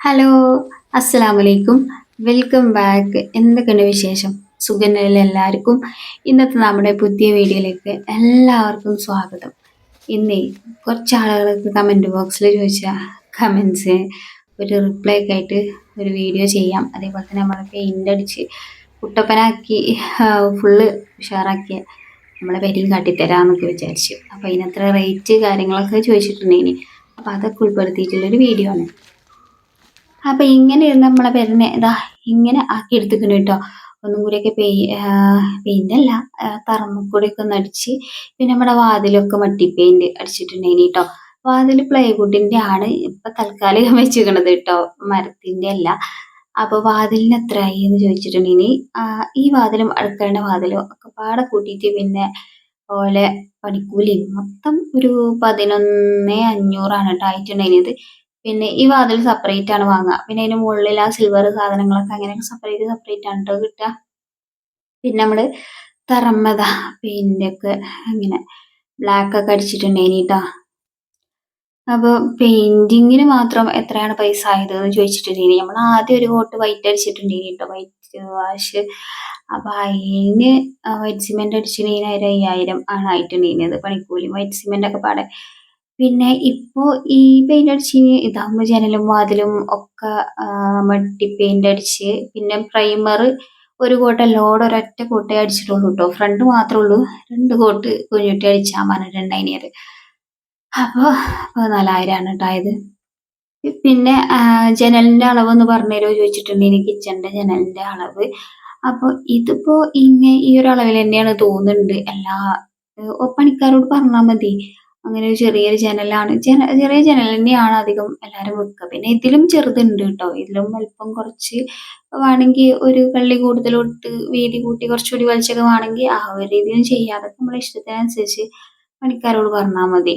Hello അസ്സലാമു അലൈക്കും welcome back എന്തൊക്കെയുണ്ട് വിശേഷം? സുഖനില എല്ലാവർക്കും? ഇന്നത്തെ നമ്മുടെ പുതിയ വീഡിയോയിലേക്ക് എല്ലാവർക്കും സ്വാഗതം. ഇന്നേ കുറച്ച് ആളുകൾക്ക് കമന്റ് ബോക്സിൽ ചോദിച്ച കമൻസ് ഒരു റിപ്ലൈ ഒക്കെ ആയിട്ട് ഒരു വീഡിയോ ചെയ്യാം. അതേപോലെ തന്നെ നമ്മളെ പെയിന്റ് അടിച്ച് കുട്ടപ്പനാക്കി ഫുള്ള് ഉഷാറാക്കിയ നമ്മളെ പെരിയും കാട്ടിത്തരാമെന്നൊക്കെ വിചാരിച്ചു. അപ്പോൾ അതിനത്ര റേറ്റ് കാര്യങ്ങളൊക്കെ ചോദിച്ചിട്ടുണ്ടെങ്കിൽ അപ്പോൾ അതൊക്കെ ഉൾപ്പെടുത്തിയിട്ടുള്ളൊരു വീഡിയോ ആണ്. അപ്പോൾ ഇങ്ങനെ ഇരുന്ന് നമ്മളെ പെരനെ ഇതാ ഇങ്ങനെ ആക്കി എടുത്തിട്ടുണ്ട് കേട്ടോ. ഒന്നും കൂടിയൊക്കെ പെയ് പെയിന്റ് അല്ല തറമ്മക്കൂടിയൊക്കെ ഒന്ന് അടിച്ച് പിന്നെ നമ്മുടെ വാതിലൊക്കെ മട്ടി പെയിന്റ് അടിച്ചിട്ടുണ്ടെങ്കിൽ കേട്ടോ. വാതിൽ പ്ലൈവുഡിന്റെ ആണ്. ഇപ്പം തൽക്കാലം വെച്ചിരിക്കണത് കേട്ടോ. മരത്തിന്റെ അല്ല. അപ്പോൾ വാതിലിന് എത്രയായി എന്ന് ചോദിച്ചിട്ടുണ്ടെങ്കിൽ ഈ വാതിലും അടുക്കളയുടെ വാതിലും ഒക്കെ പാടെ കൂട്ടിയിട്ട് പിന്നെ പോലെ പണിക്കൂലി മൊത്തം ഒരു പതിനൊന്ന് അഞ്ഞൂറാണ് കേട്ടോ ആയിട്ടുണ്ടായിരുന്നത് പിന്നെ ഈ വാതിൽ സെപ്പറേറ്റ് ആണ് വാങ്ങുക പിന്നെ അതിന് മുകളിൽ ആ സിൽവർ സാധനങ്ങളൊക്കെ അങ്ങനെയൊക്കെ സെപ്പറേറ്റ് സെപ്പറേറ്റ് ആണ് കേട്ടോ. കിട്ടുക പിന്നെ നമ്മൾ തറമ്മത പെയിന്റൊക്കെ ഇങ്ങനെ ബ്ലാക്ക് ഒക്കെ അടിച്ചിട്ടുണ്ടായിനി കേട്ടോ അപ്പോൾ പെയിന്റിങ്ങിന് മാത്രം എത്രയാണ് പൈസ ആയത് എന്ന് ചോദിച്ചിട്ടുണ്ടെങ്കിൽ നമ്മൾ ആദ്യം ഒരു കോട്ട് വൈറ്റ് അടിച്ചിട്ടുണ്ടെങ്കിൽ കേട്ടോ വൈറ്റ് വാഷ് അപ്പോൾ അതിന് വൈറ്റ് സിമെന്റ് അടിച്ചിട്ടുണ്ടെങ്കിൽ ഒരു അയ്യായിരം ആണ് ആയിട്ടുണ്ടെങ്കിൽ അത് പണിക്കൂലി. വൈറ്റ് സിമെന്റ് ഒക്കെ പാടെ പിന്നെ ഇപ്പോ ഈ പെയിന്റ് അടിച്ച് ഇതാകുമ്പോ ജനലും വാതിലും ഒക്കെ മട്ടി പെയിന്റ് അടിച്ച് പിന്നെ പ്രൈമർ ഒരു കോട്ട് ലോഡ് ഒരൊറ്റ കോട്ടേ അടിച്ചിട്ടുള്ളൂ കേട്ടോ ഫ്രണ്ട് മാത്രമേ ഉള്ളൂ. രണ്ട് കോട്ട് കുഞ്ഞുട്ടി അടിച്ചാൽ പറഞ്ഞിട്ടുണ്ടായിനിയത് അപ്പോൾ പതിനാലായിരമാണ് കേട്ടോ പിന്നെ ജനലിന്റെ അളവ് എന്ന് പറഞ്ഞുതരുമോ ചോദിച്ചിട്ടുണ്ടെങ്കിൽ കിച്ചണിന്റെ ജനലിന്റെ അളവ്. അപ്പോൾ ഇതിപ്പോ ഇങ്ങനെ ഈ ഒരു അളവിൽ തന്നെയാണ് തോന്നുന്നുണ്ട്. എല്ലാ പണിക്കാരോട് പറഞ്ഞാൽ മതി. അങ്ങനെ ഒരു ചെറിയൊരു ജനലാണ് ചെറിയ ജനൽ അധികം എല്ലാവരും വെക്കുക. പിന്നെ ഇതിലും ചെറുതുണ്ട് കേട്ടോ ഇതിലും അല്പം കുറച്ച് വേണമെങ്കിൽ ഒരു കള്ളി കൂടുതലോട്ട് വീതി കൂട്ടി കുറച്ചുകൂടി വലിച്ചൊക്കെ വേണമെങ്കിൽ ആ ഒരു രീതിയിലും ചെയ്യാം. അതൊക്കെ നമ്മളെ ഇഷ്ടത്തിനനുസരിച്ച് പണിക്കാരോട് പറഞ്ഞാൽ മതി.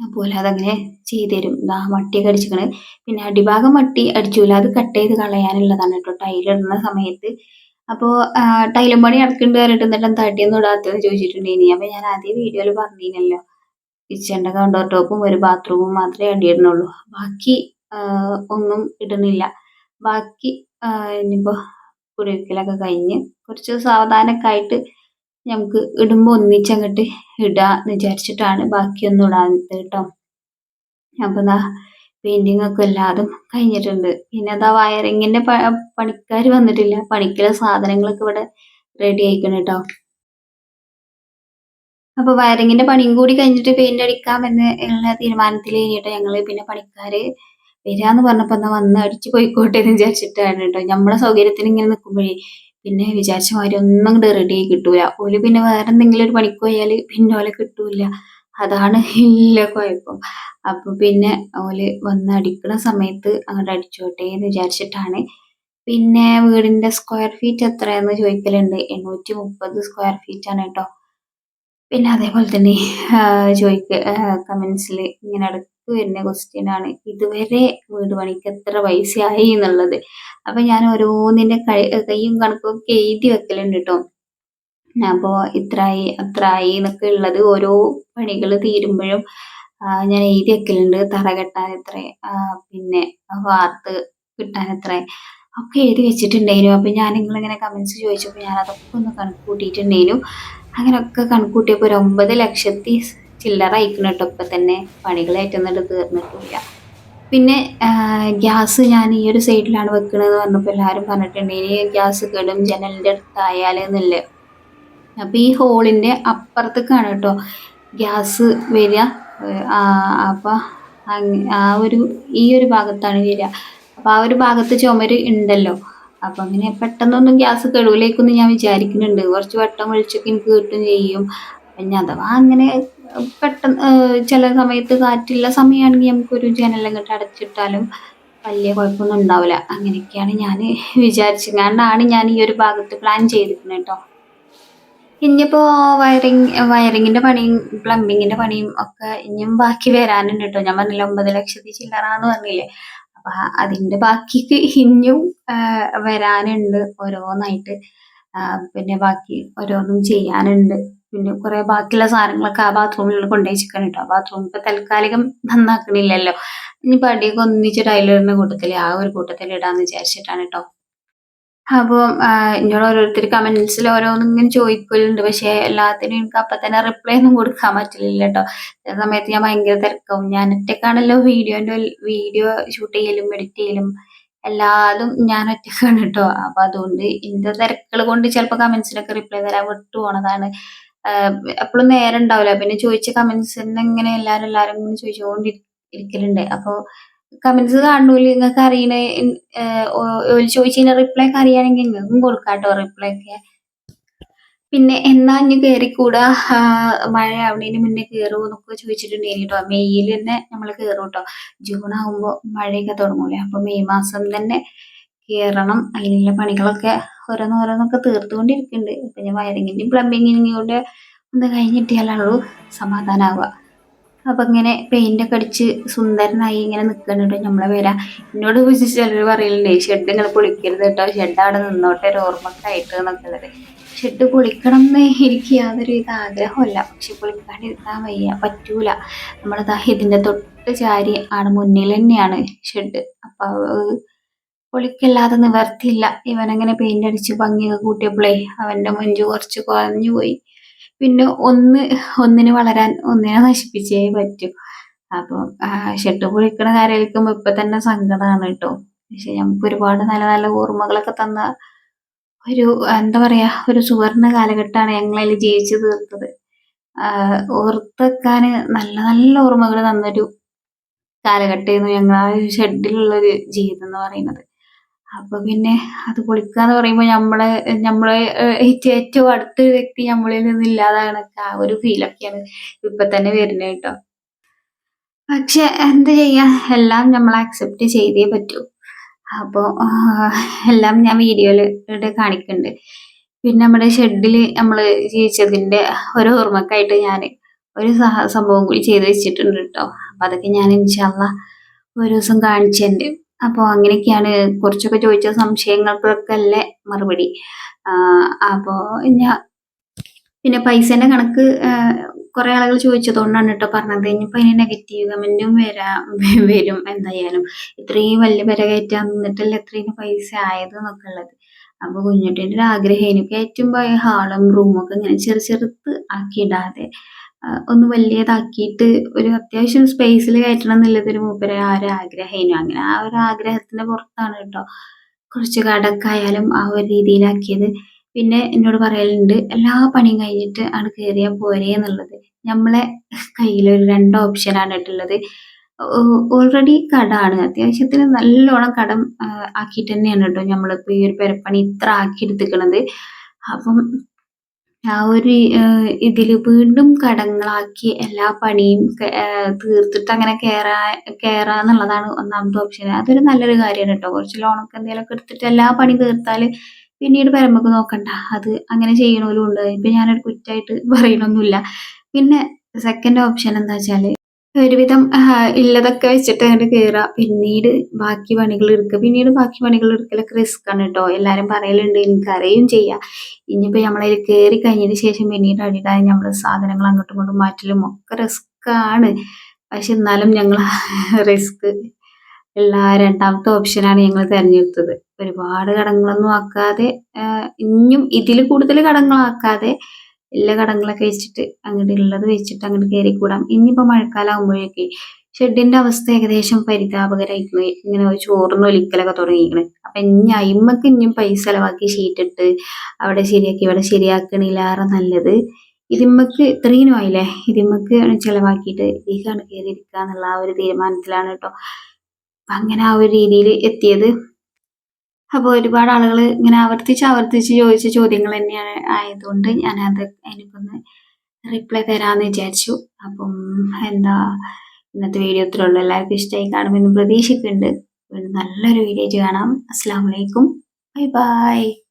അതുപോലെ അതങ്ങനെ ചെയ്തുതരും. ഇതാ മട്ടിയൊക്കെ അടിച്ചിക്കണ് പിന്നെ അടിഭാഗം മട്ടി അടിച്ചില്ല അത് കട്ട് ചെയ്ത് കളയാനുള്ളതാണ് കേട്ടോ ടൈലിടുന്ന സമയത്ത്. അപ്പോൾ ടൈലും പണി നടക്കുന്നുണ്ട് പറഞ്ഞിട്ട് എന്നിട്ട് തടിയൊന്നും ഇടാത്തത് ചോദിച്ചിട്ടുണ്ടെങ്കിൽ അപ്പോൾ ഞാൻ ആദ്യം വീഡിയോയിൽ പറഞ്ഞിരുന്നല്ലോ കിച്ചണിന്റെ കൗണ്ടർ ടോപ്പും ഒരു ബാത്റൂമും മാത്രമേ വേണ്ടിയിരുന്നുള്ളൂ ബാക്കി ഒന്നും ഇടുന്നില്ല. ബാക്കി ഇനിയിപ്പോൾ കുടിവെക്കലൊക്കെ കഴിഞ്ഞ് കുറച്ച് സാവധാനമൊക്കെ ആയിട്ട് നമുക്ക് ഇടുമ്പോൾ ഒന്നിച്ചങ്ങോട്ട് ഇടാന്ന് വിചാരിച്ചിട്ടാണ് ബാക്കിയൊന്നും ഇടാത്തത് കേട്ടോ അപ്പം എന്താ പെയിന്റിങ് ഒക്കെ എല്ലാതും കഴിഞ്ഞിട്ടുണ്ട്. പിന്നെ അതാ വയറിങ്ങിന്റെ പണിക്കാർ വന്നിട്ടില്ല. പണിക്കുള്ള സാധനങ്ങളൊക്കെ ഇവിടെ റെഡി ആയിക്കണം കേട്ടോ അപ്പോൾ വയറിങ്ങിന്റെ പണിയും കൂടി കഴിഞ്ഞിട്ട് പെയിന്റ് അടിക്കാം എന്ന് ഉള്ള തീരുമാനത്തിൽ കഴിഞ്ഞിട്ട് ഞങ്ങൾ പിന്നെ പണിക്കാര് വരാന്ന് പറഞ്ഞപ്പോ എന്നാ വന്ന് അടിച്ചു പോയിക്കോട്ടെ എന്ന് വിചാരിച്ചിട്ടാണ് കേട്ടോ. നമ്മളെ സൗകര്യത്തിന് ഇങ്ങനെ നിൽക്കുമ്പോഴേ പിന്നെ വിചാരിച്ച മാതിരി ഒന്നും അങ്ങോട്ട് റെഡി ആയി കിട്ടൂല. ഓൽ പിന്നെ വേറെ എന്തെങ്കിലും ഒരു പണിക്ക് പോയാൽ പിന്നെ ഓലെ കിട്ടൂല അതാണ് ഇല്ല കുഴപ്പം. അപ്പൊ പിന്നെ ഓൽ വന്ന് അടിക്കുന്ന സമയത്ത് അങ്ങോട്ട് അടിച്ചോട്ടെ എന്ന് വിചാരിച്ചിട്ടാണ്. പിന്നെ വീടിന്റെ സ്ക്വയർ ഫീറ്റ് എത്രയെന്ന് ചോദിക്കലുണ്ട്. എണ്ണൂറ്റി മുപ്പത് സ്ക്വയർ ഫീറ്റ് ആണ് കേട്ടോ. പിന്നെ അതേപോലെ തന്നെ ചോദിക്ക കമൻസിൽ ഇങ്ങനെ അടുത്ത് വരുന്ന ക്വസ്റ്റ്യൻ ആണ് ഇതുവരെ വീട് പണിക്ക് എത്ര പൈസയായി എന്നുള്ളത്? അപ്പൊ ഞാൻ ഓരോന്നിന്റെ കൈ കയ്യും കണക്കും ഒക്കെ എഴുതി വെക്കലുണ്ട് കേട്ടോ അപ്പോൾ ഇത്രയായി അത്രയായി എന്നൊക്കെ ഉള്ളത് ഓരോ പണികൾ തീരുമ്പോഴും ഞാൻ എഴുതി വെക്കലുണ്ട് തറ കെട്ടാൻ എത്ര പിന്നെ വാർത്ത് കിട്ടാൻ എത്ര ഒക്കെ എഴുതി വെച്ചിട്ടുണ്ടായിരുന്നു. അപ്പൊ ഞാൻ നിങ്ങളിങ്ങനെ കമൻസ് ചോദിച്ചപ്പോൾ ഞാൻ അതൊക്കെ ഒന്ന് കണക്ക് കൂട്ടിയിട്ടുണ്ടായിരുന്നു. അങ്ങനെയൊക്കെ കണക്കൂട്ടിയപ്പോൾ ഒരു ഒമ്പത് ലക്ഷത്തി ചില്ലറ അയക്കണം കേട്ടോ ഇപ്പം തന്നെ പണികളായിട്ടൊന്നും തീർന്നിട്ടില്ല. പിന്നെ ഗ്യാസ് ഞാൻ ഈ ഒരു സൈഡിലാണ് വെക്കണതെന്ന് പറഞ്ഞപ്പോൾ എല്ലാവരും പറഞ്ഞിട്ടുണ്ട് ഇനി ഗ്യാസ് കേടും ജനലിന്റെ അടുത്തായാലെന്നില്ല. അപ്പോൾ ഈ ഹോളിന്റെ അപ്പുറത്തേക്കാണ് കേട്ടോ ഗ്യാസ് വരിക അപ്പോൾ ആ ഒരു ഈ ഒരു ഭാഗത്താണ് വരിക അപ്പോൾ ആ ഒരു ഭാഗത്ത് ചുമര് ഉണ്ടല്ലോ. അപ്പം അങ്ങനെ പെട്ടെന്നൊന്നും ഗ്യാസ് കഴിവിലേക്കൊന്ന് ഞാൻ വിചാരിക്കുന്നുണ്ട്. കുറച്ച് വട്ടം വിളിച്ചൊക്കെ എനിക്ക് കിട്ടും ചെയ്യും. പിന്നെ അഥവാ അങ്ങനെ പെട്ടെന്ന് ചില സമയത്ത് കാറ്റുള്ള സമയമാണെങ്കിൽ നമുക്കൊരു ജനലങ്ങോട്ട് അടച്ചിട്ടാലും വലിയ കുഴപ്പമൊന്നും ഉണ്ടാവില്ല. അങ്ങനെയൊക്കെയാണ് ഞാൻ വിചാരിച്ചതുകൊണ്ടാണ് ഞാൻ ഈ ഒരു ഭാഗത്ത് പ്ലാൻ ചെയ്തിരിക്കുന്നത് കേട്ടോ. ഇനിയിപ്പോൾ വയറിങ് വയറിങ്ങിന്റെ പണിയും പ്ലംബിങ്ങിന്റെ പണിയും ഒക്കെ ഇനിയും ബാക്കി വരാനുണ്ട് കേട്ടോ. ഞാൻ പറഞ്ഞില്ല ഒമ്പത് ലക്ഷത്തി ചില്ലറാന്ന് പറഞ്ഞില്ലേ. അപ്പൊ അതിന്റെ ബാക്കിക്ക് ഇനിയും വരാനുണ്ട് ഓരോന്നായിട്ട്. പിന്നെ ബാക്കി ഓരോന്നും ചെയ്യാനുണ്ട്. പിന്നെ കുറെ ബാക്കിയുള്ള സാധനങ്ങളൊക്കെ ആ ബാത്റൂമിൽ കൊണ്ടുപോയി ചിക്കൻ കേട്ടോ ബാത്റൂം ഇപ്പൊ തൽക്കാലികം നന്നാക്കണില്ലല്ലോ. ഇനി പടിയൊക്കെ ഒന്നിച്ച് ടൈലറിന്റെ കൂട്ടത്തിൽ ആ ഒരു കൂട്ടത്തിൽ ഇടാന്ന് വിചാരിച്ചിട്ടാണ് കേട്ടോ അപ്പം എന്നോട് ഓരോരുത്തർ കമന്റ്സിൽ ഓരോന്നും ഇങ്ങനെ ചോദിക്കലുണ്ട്. പക്ഷെ എല്ലാത്തിനും എനിക്ക് അപ്പൊ തന്നെ റിപ്ലൈ ഒന്നും കൊടുക്കാൻ പറ്റില്ല കേട്ടോ ചില സമയത്ത് ഞാൻ ഭയങ്കര തിരക്കാവും. ഞാൻ ഒറ്റക്കാണല്ലോ വീഡിയോന്റെ വീഡിയോ ഷൂട്ട് ചെയ്യലും എഡിറ്റ് ചെയ്യലും എല്ലാതും ഞാൻ ഒറ്റക്കാണ് കേട്ടോ അപ്പൊ അതുകൊണ്ട് എന്റെ തിരക്കുകൾ കൊണ്ട് ചിലപ്പോ കമന്റ്സിനൊക്കെ റിപ്ലൈ തരാൻ വിട്ടു പോണതാണ്. എപ്പോഴും നേരം ഉണ്ടാവില്ല. പിന്നെ ചോദിച്ച കമന്റ്സ് ഇങ്ങനെ എല്ലാരും എല്ലാരും ഇങ്ങനെ ചോദിച്ചുകൊണ്ട് ഇരിക്കലുണ്ട്. അപ്പോൾ കമന്റ്സ് കാണൂല നിങ്ങൾക്ക് അറിയണ ഓൽ ചോദിച്ചതിന് റിപ്ലൈ ഒക്കെ അറിയാണെങ്കിൽ നിങ്ങൾക്കും കൊടുക്കാട്ടോ റിപ്ലൈ ഒക്കെ. പിന്നെ എന്നാ ഇനി കയറിക്കൂടാ മഴ ആവണേന് മുന്നേ കയറുമോ എന്നൊക്കെ ചോദിച്ചിട്ടുണ്ടെങ്കിൽ കേട്ടോ. മെയ്യിൽ തന്നെ നമ്മൾ കയറും കേട്ടോ. ജൂൺ ആകുമ്പോൾ മഴയൊക്കെ തുടങ്ങൂലേ? അപ്പൊ മെയ് മാസം തന്നെ കയറണം അതിനുള്ള പണികളൊക്കെ ഓരോന്നോരോന്നൊക്കെ തീർത്തുകൊണ്ടിരിക്കുന്നുണ്ട്. പിന്നെ ഞാൻ വയറിങ്ങിന്റെയും പ്ലംബിങ്ങിന്റെയും കൂടെ ഒന്ന് കഴിഞ്ഞിട്ടിയാലുള്ളൂ സമാധാനാവുക. അപ്പൊ ഇങ്ങനെ ഒക്കെ അടിച്ച് സുന്ദരനായി ഇങ്ങനെ നിൽക്കുന്നുണ്ട് നമ്മളെ പേര. എന്നോട് ചിലർ പറയലുണ്ടേ ഷെഡ് ഇങ്ങനെ പൊളിക്കരുത് കേട്ടോ ഷെഡ് അവിടെ നിന്നോട്ടെ ഒരു ഓർമ്മക്കായിട്ട് എന്നൊക്കെ ഉള്ളത് ഷെഡ് പൊളിക്കണം എന്ന് എനിക്ക് യാതൊരു ഇത് ആഗ്രഹമല്ല പക്ഷെ പൊളിക്കാണ്ടിരിക്കാൻ വയ്യ പറ്റൂല. നമ്മളതാ ഇതിന്റെ തൊട്ട് ചാരി ആണ് മുന്നിൽ തന്നെയാണ് ഷെഡ്. അപ്പൊ പൊളിക്കല്ലാതെ നിവർത്തിയില്ല. ഇവനങ്ങനെ പെയിന്റ് അടിച്ച് ഭംഗിയൊക്കെ കൂട്ടിയപ്പോഴേ അവന്റെ മുഞ്ചു കുറച്ച് കുറഞ്ഞു പോയി. പിന്നെ ഒന്ന് ഒന്നിന് വളരാൻ ഒന്നിനെ നശിപ്പിച്ചേ പറ്റൂ. അപ്പൊ ഷെഡ് പൊളിക്കണ കാര്യം ഇപ്പൊ തന്നെ സങ്കടമാണ് കേട്ടോ പക്ഷെ നമുക്ക് ഒരുപാട് നല്ല നല്ല ഓർമ്മകളൊക്കെ തന്ന ഒരു എന്താ പറയാ ഒരു സുവർണ കാലഘട്ടമാണ് ഞങ്ങളതിൽ ജീവിച്ചു തീർത്തത്. ഓർത്തെക്കാന് നല്ല നല്ല ഓർമ്മകൾ തന്നൊരു കാലഘട്ടമായിരുന്നു ഞങ്ങൾ ആ ഷെഡിലുള്ള ഒരു ജീവിതം എന്ന് പറയുന്നത്. അപ്പൊ പിന്നെ അത് എന്ന് പറയുമ്പോൾ നമ്മളെ നമ്മളെ ഏറ്റവും അടുത്തൊരു വ്യക്തി നമ്മളിൽ നിന്ന് ഇല്ലാതാണ് ആ ഒരു ഫീലൊക്കെയാണ് ഇപ്പൊ തന്നെ വരുന്നത് കേട്ടോ. പക്ഷെ എന്ത് ചെയ്യാ? എല്ലാം നമ്മൾ അക്സെപ്റ്റ് ചെയ്തേ പറ്റൂ. അപ്പോ എല്ലാം ഞാൻ വീഡിയോയിൽ കാണിക്കുന്നുണ്ട് പിന്നെ നമ്മുടെ ഷെഡിൽ നമ്മൾ ജീവിച്ചതിന്റെ ഒരു ഓർമ്മക്കായിട്ട് ഞാൻ ഒരു സംഭവം കൂടി ചെയ്ത് വെച്ചിട്ടുണ്ട് കേട്ടോ. അപ്പൊ അതൊക്കെ ഞാൻ ഇൻഷാല്ല ഒരു ദിവസം കാണിച്ചുണ്ട്. അപ്പോൾ അങ്ങനെയൊക്കെയാണ് കുറച്ചൊക്കെ ചോദിച്ച സംശയങ്ങൾക്കൊക്കെ അല്ലേ മറുപടി അപ്പോൾ ഞാൻ പിന്നെ പൈസേന്റെ കണക്ക് കുറെ ആളുകൾ ചോദിച്ചതുകൊണ്ടാണ് കേട്ടോ പറഞ്ഞത്. ഇനിയിപ്പോൾ അതിന് നെഗറ്റീവ് കമന്റും വരാം വരും എന്തായാലും. ഇത്രയും വലിയ വില കയറ്റാൻ നിന്നിട്ടല്ലേ ഇത്രയും പൈസ ആയത് എന്നൊക്കെ ഉള്ളത്. അപ്പോൾ കുഞ്ഞുട്ടീന്റെ ഒരു ആഗ്രഹം എനിക്ക് ഏറ്റവും പോയ ഹാളും റൂമൊക്കെ ഇങ്ങനെ ചെറു ചെറുത്ത് ആക്കിയിടാതെ. ഒന്ന് വലിയതാക്കിയിട്ട് ഒരു അത്യാവശ്യം സ്പേസിൽ കയറ്റണം എന്നുള്ളത് ഒരു മൂപ്പരെ ആ ഒരു ആഗ്രഹമായിരുന്നു അങ്ങനെ ആ ഒരു ആഗ്രഹത്തിന്റെ പുറത്താണ് കേട്ടോ കുറച്ച് കടക്കായാലും ആ ഒരു രീതിയിലാക്കിയത്. പിന്നെ എന്നോട് പറയലുണ്ട് എല്ലാ പണിയും കഴിഞ്ഞിട്ട് ആണ് കയറിയാൽ പോരെ എന്നുള്ളത്. നമ്മളെ കയ്യിൽ ഒരു രണ്ട് ഓപ്ഷനാണ് ഇട്ടുള്ളത്. ഓൾറെഡി കടമാണ് അത്യാവശ്യത്തിന് നല്ലോണം കടം ആക്കിയിട്ട് തന്നെയാണ് കേട്ടോ നമ്മളിപ്പോൾ ഈ ഒരു പെരപ്പണി ഇത്ര ആക്കി എടുത്തിക്കണത്. അപ്പം ആ ഒരു ഇതിൽ വീണ്ടും കടങ്ങളാക്കി എല്ലാ പണിയും തീർത്തിട്ട് അങ്ങനെ കയറാ കയറുക കേറാന്നുള്ളതാണ് ഒന്നാമത്തെ ഓപ്ഷൻ. അതൊരു നല്ലൊരു കാര്യമാണ് കേട്ടോ. കുറച്ച് ലോണൊക്കെ എന്തെങ്കിലുമൊക്കെ എടുത്തിട്ട് എല്ലാ പണിയും തീർത്താൽ പിന്നീട് പരമ്പക്ക് നോക്കണ്ട. അത് അങ്ങനെ ചെയ്യണോലും ഉണ്ട്. ഇപ്പം ഞാനൊരു കുറ്റായിട്ട് പറയണൊന്നുമില്ല. പിന്നെ സെക്കൻഡ് ഓപ്ഷൻ എന്താ വെച്ചാൽ ഒരുവിധം ഇല്ലതൊക്കെ വെച്ചിട്ട് അങ്ങോട്ട് കേറുക പിന്നീട് ബാക്കി പണികൾ എടുക്കുക പിന്നീട് ബാക്കി പണികൾ എടുക്കലൊക്കെ റിസ്ക് ആണ് കേട്ടോ എല്ലാരും പറയലുണ്ട് എനിക്കറിയും ചെയ്യാം. ഇനിയിപ്പോ നമ്മളതിൽ കയറി കഴിഞ്ഞതിന് ശേഷം പിന്നീട് അടിയിടാൻ നമ്മൾ സാധനങ്ങൾ അങ്ങോട്ടും ഇങ്ങോട്ടും മാറ്റലും ഒക്കെ റിസ്ക് ആണ്. പക്ഷെ എന്നാലും ഞങ്ങൾ റിസ്ക് ഉള്ള രണ്ടാമത്തെ ഓപ്ഷനാണ് ഞങ്ങൾ തിരഞ്ഞെടുത്തത്. ഒരുപാട് കടങ്ങളൊന്നും ആക്കാതെ ഇനിയും ഇതിൽ കൂടുതൽ കടങ്ങളാക്കാതെ എല്ലാ കടങ്ങളൊക്കെ വെച്ചിട്ട് അങ്ങോട്ട് ഉള്ളത് വെച്ചിട്ട് അങ്ങോട്ട് കയറി കൂടാം ഇനിയിപ്പോൾ മഴക്കാലം ആകുമ്പോഴേക്ക് ഷെഡിന്റെ അവസ്ഥ ഏകദേശം പരിതാപകരായിരിക്കുന്നു ഇങ്ങനെ ചോറിന് ഒലിക്കലൊക്കെ തുടങ്ങിയിരിക്കണേ അപ്പൊ ഇനി അയിമ്മക്ക് ഇനിയും പൈസ ചെലവാക്കി ഷീറ്റിട്ട് അവിടെ ശരിയാക്കി ഇവിടെ ശരിയാക്കണില്ലാറെ നല്ലത്. ഇതിമ്മക്ക് ഇത്രയും ആയില്ലേ? ഇതിമ്മക്ക് ചെലവാക്കിയിട്ട് ഇതിലേക്കാണ് കയറിയിരിക്കുക എന്നുള്ള ആ ഒരു തീരുമാനത്തിലാണ് കേട്ടോ അങ്ങനെ ആ ഒരു രീതിയിൽ എത്തിയത്. അപ്പോൾ ഒരുപാട് ആളുകൾ ഇങ്ങനെ ആവർത്തിച്ച് ആവർത്തിച്ച് ചോദിച്ച ചോദ്യങ്ങൾ തന്നെയാണ് ആയതുകൊണ്ട് ഞാനത് എനിക്കൊന്ന് റിപ്ലൈ തരാമെന്ന് വിചാരിച്ചു. അപ്പം എന്താ ഇന്നത്തെ വീഡിയോ ഇത്രയുള്ളൂ. എല്ലാവർക്കും ഇഷ്ടമായി കാണുമെന്ന് പ്രതീക്ഷിക്കുന്നുണ്ട്. നല്ലൊരു വീഡിയോ കാണാം. അസ്സാം വലൈക്കും ബൈ ബൈ.